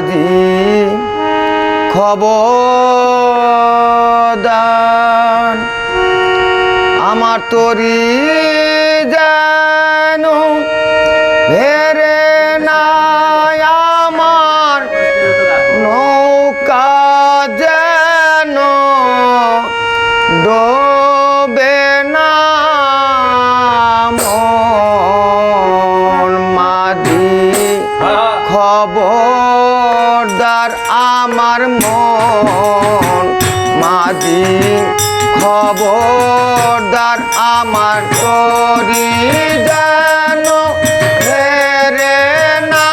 মাঝি খবর আমার তরি যেন ভেরে নাই আমার নৌকা যেন ডোবে না মাঝি খবরদার আমার মন। মাঝি খবরদার আমার তরি যেন হেরে না।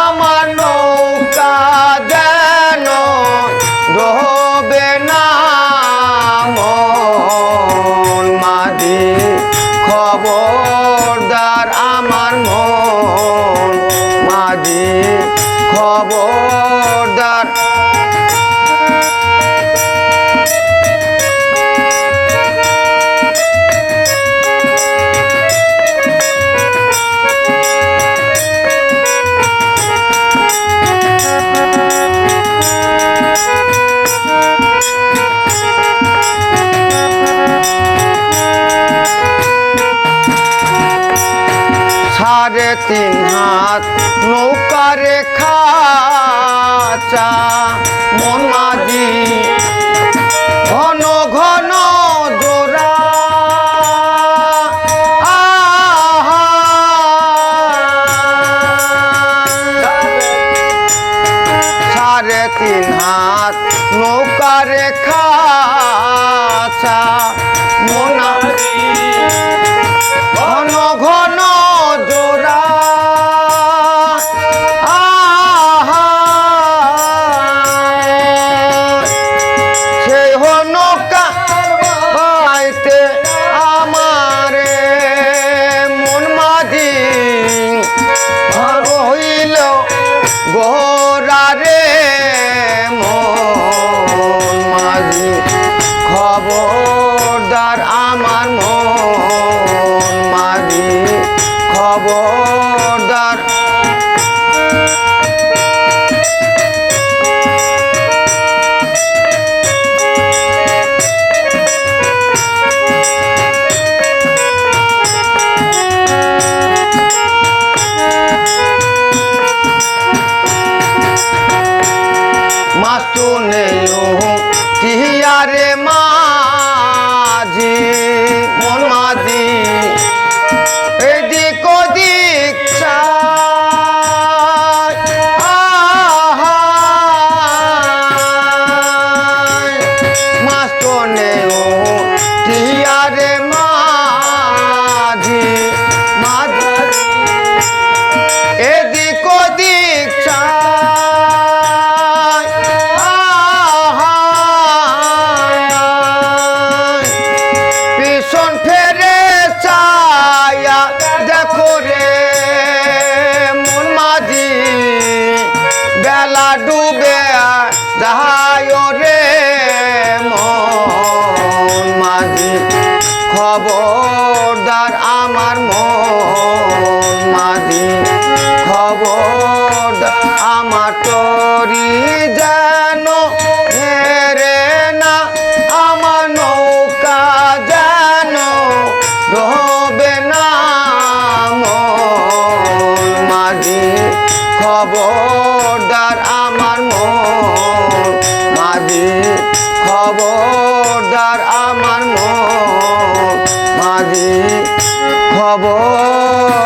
আমার নৌকা যেন ডোবে না মন। মাঝি খবরদার আমার মন। খবরদার। সাড়ে তিন হাত নৌকারে খাচা মন ঘন ঘন জোড়া। সাড়ে তিন মাস্তু নেও টিয়ারে বেলা ডুবে যাহায় রে খবরদার আমার মন মাঝি খবরদার আমার মন মাঝি খবরদার